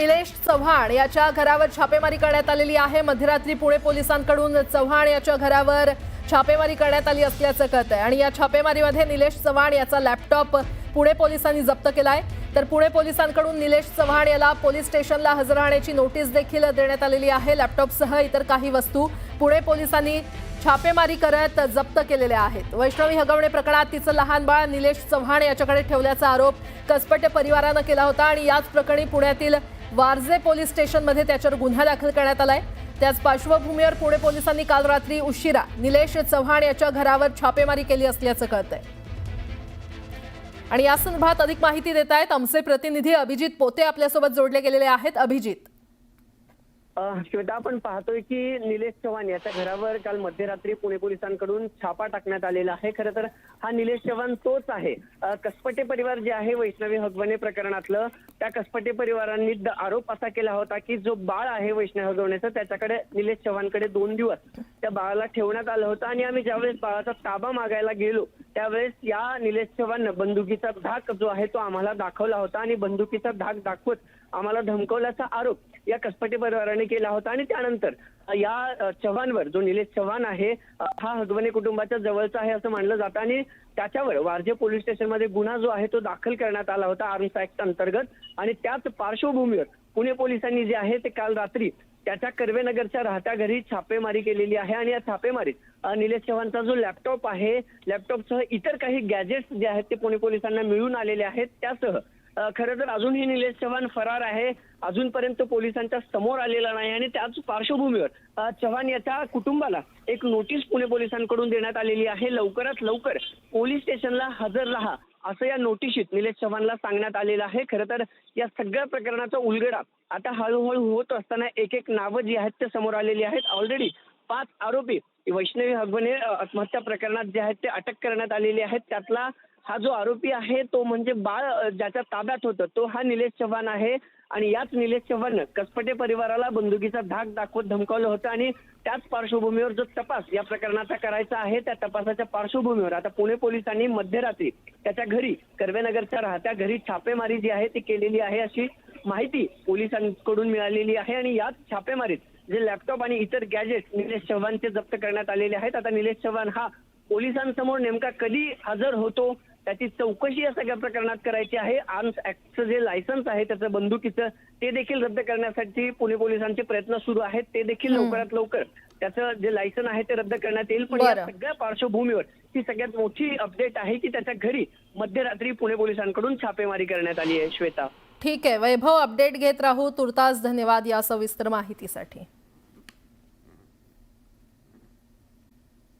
निलेश चव्हाण याच्या घरावर छापेमारी करण्यात आलेली आहे. मध्यरात्री पुणे पोलिसांकडून चव्हाण याच्या घरावर छापेमारी करण्यात आली असल्याचं कळत आहे आणि या छापेमारीमध्ये निलेश चव्हाण याचा लॅपटॉप पुणे पोलिसांनी जप्त केला आहे तर पुणे पोलिसांकडून निलेश चव्हाण याला पोलीस स्टेशनला हजर राहण्याची नोटीस देखील देण्यात आलेली आहे. लॅपटॉपसह इतर काही वस्तू पुणे पोलिसांनी छापेमारी करत जप्त केलेल्या आहेत. वैष्णवी हगवणे प्रकरणात तिचं लहान बाळ निलेश चव्हाण याच्याकडे ठेवल्याचा आरोप कसपटे परिवारानं केला होता. आणि याच प्रकरणी पुण्यातील वारजे पोलीस स्टेशनमध्ये त्याच्यावर गुन्हा दाखल करण्यात आलाय. त्याच पार्श्वभूमीवर पुणे पोलिसांनी काल रात्री उशिरा निलेश चव्हाण याच्या घरावर छापेमारी केली असल्याचं कळतंय. आणि या संदर्भात अधिक माहिती देत आहेत आमचे प्रतिनिधी अभिजित पोते आपल्यासोबत जोडले गेलेले आहेत. अभिजित. श्वेता आपण पाहतोय की निलेश चव्हाण याच्या घरावर काल मध्यरात्री पुणे पोलिसांकडून छापा टाकण्यात आलेला आहे. खरं तर हा निलेश चव्हाण तोच आहे. कसपटे परिवार जे आहे वैष्णवी हगवणे प्रकरणातलं त्या कसपटे परिवारांनी आरोप असा केला होता की जो बाळ आहे वैष्णवी हगवण्याचा त्याच्याकडे निलेश चव्हाणकडे दोन दिवस त्या बाळाला ठेवण्यात आलं होतं आणि आम्ही ज्यावेळेस बाळाचा ताबा मागायला गेलो त्यावेळेस या निलेश चव्हाण बंदुकीचा धाक जो आहे तो आम्हाला दाखवला होता आणि बंदुकीचा धाक दाखवत आम्हाला धमकवल्याचा आरोप या कसपटे परिवाराने केला होता. आणि त्यानंतर या चव्हाणवर जो निलेश चव्हाण आहे हा हगवणे कुटुंबाच्या जवळचा आहे असं मानलं जातं आणि त्याच्यावर वारजे पोलीस स्टेशनमध्ये गुन्हा जो आहे तो दाखल करण्यात आला होता आर्म्स ऍक्ट अंतर्गत. आणि त्याच पार्श्वभूमीवर पुणे पोलिसांनी जे आहे ते काल रात्री त्याच्या कर्वेनगरच्या राहत्या घरी छापेमारी केलेली आहे आणि या छापेमारीत निलेश चव्हाणचा जो लॅपटॉप आहे लॅपटॉपसह इतर काही गॅजेट्स जे आहेत ते पुणे पोलिसांना मिळून आलेले आहेत. त्यासह खरं तर अजूनही निलेश चव्हाण फरार आहे. अजूनपर्यंत पोलिसांच्या समोर आलेला नाही आणि त्याच पार्श्वभूमीवर चव्हाण याच्या कुटुंबाला एक नोटीस पुणे पोलिसांकडून देण्यात आलेली आहे. लवकरात लवकर पोलीस स्टेशनला हजर राहा. असं या नोटिशीत निलेश चव्हाणला सांगण्यात आलेलं आहे. खरं तर या सगळ्या प्रकरणाचा उलगडा आता हळूहळू होत असताना एक एक नावं जी आहेत ते समोर आलेली आहेत. ऑलरेडी पाच आरोपी वैष्णवी हगवणे आत्महत्या प्रकरणात जे आहेत ते अटक करण्यात आलेले आहेत. त्यातला हा जो आरोपी आहे तो म्हणजे बाळ ज्याच्या ताब्यात होतं तो हा निलेश चव्हाण आहे. आणि याच निलेश चव्हाणनं कसपटे परिवाराला बंदुकीचा धाक दाखवत धमकावलं होतं आणि त्याच पार्श्वभूमीवर जो तपास या प्रकरणाचा करायचा आहे त्या तपासाच्या पार्श्वभूमीवर आता पुणे पोलिसांनी मध्यरात्री त्याच्या घरी कर्वेनगरच्या राहत्या घरी छापेमारी जी आहे ती केलेली आहे अशी माहिती पोलिसांकडून मिळालेली आहे. आणि याच छापेमारीत जे लॅपटॉप आणि इतर गॅजेट निलेश चव्हाणचे जप्त करण्यात आलेले आहेत आता निलेश चव्हाण हा पोलिसांसमोर नेमका कधी हजर होतो? त्याची चौकशी या सगळ्या प्रकरणात करायची आहे. आर्म्स ऍक्टचं जे लायसन्स आहे त्याचं बंदुकीचं ते देखील रद्द करण्यासाठी पुणे पोलिसांचे प्रयत्न सुरू आहेत. ते देखील लवकरात लवकर त्याचं जे लायसन आहे ते रद्द करण्यात येईल. पण या. सगळ्या पार्श्वभूमीवर ही सगळ्यात मोठी अपडेट आहे की त्याच्या घरी मध्यरात्री पुणे पोलिसांकडून छापेमारी करण्यात आली आहे. श्वेता. ठीक आहे. वैभव अपडेट घेत राहू. तुर्तास धन्यवाद या सविस्तर माहितीसाठी.